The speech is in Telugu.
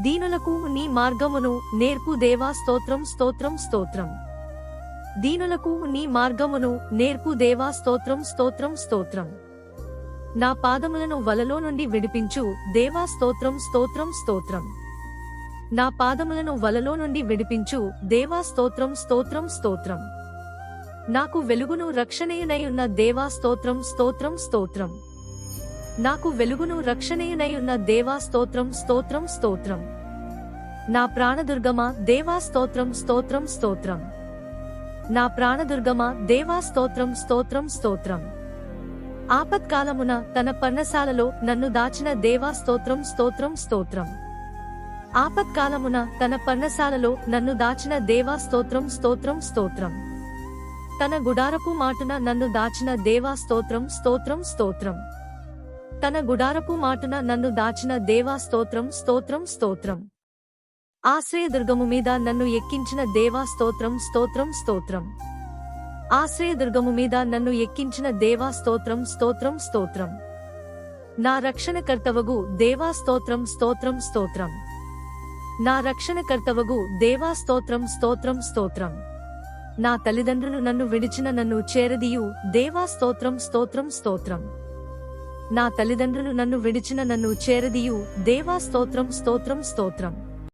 దీనులకు నీ మార్గమును నేర్పు దేవా స్తోత్రం స్తోత్రం స్తోత్రం. దీనులకు నీ మార్గమును నేర్పు దేవా స్తోత్రం స్తోత్రం స్తోత్రం. నా పాదములను వలలో నుండి విడిపించు దేవా స్తోత్రం స్తోత్రం స్తోత్రం. నా పాదములను వలలో నుండి విడిపించు దేవా స్తోత్రం స్తోత్రం స్తోత్రం. నాకు వెలుగును రక్షణయునై ఉన్న దేవా స్తోత్రం స్తోత్రం స్తోత్రం. నాకు వెలుగును రక్షణయునయున్న దేవా స్తోత్రం స్తోత్రం స్తోత్రం. నా ప్రాణదుర్గమా దేవా స్తోత్రం స్తోత్రం స్తోత్రం. నా ప్రాణదుర్గమా దేవా స్తోత్రం స్తోత్రం స్తోత్రం. ఆపత్కాలమున తన పర్ణశాలలో నన్ను దాచిన దేవా స్తోత్రం స్తోత్రం స్తోత్రం. ఆపత్కాలమున తన పర్ణశాలలో నన్ను దాచిన దేవా స్తోత్రం స్తోత్రం స్తోత్రం. తన గుడారపు మాటున నన్ను దాచిన దేవా స్తోత్రం స్తోత్రం స్తోత్రం. తన గుడారపు మాటున నన్ను దాచిన దేవా స్తోత్రం స్తోత్రం స్తోత్రం. ఆశ్రయదుర్గము మీద నన్ను ఎక్కించిన దేవా స్తోత్రం స్తోత్రం స్తోత్రం. ఆశ్రయదుర్గము మీద నన్ను ఎక్కించిన దేవా స్తోత్రం స్తోత్రం స్తోత్రం. నా రక్షణకర్తవగు దేవా స్తోత్రం స్తోత్రం స్తోత్రం. నా రక్షణకర్తవగు దేవా స్తోత్రం స్తోత్రం స్తోత్రం. నా తల్లిదండ్రులు నన్ను విడిచిన నన్ను చేరదీయు దేవా స్తోత్రం స్తోత్రం స్తోత్రం. నా తల్లిదండ్రులు నన్ను విడిచిన నన్ను చేరదీయు. దేవా స్తోత్రం స్తోత్రం స్తోత్రం.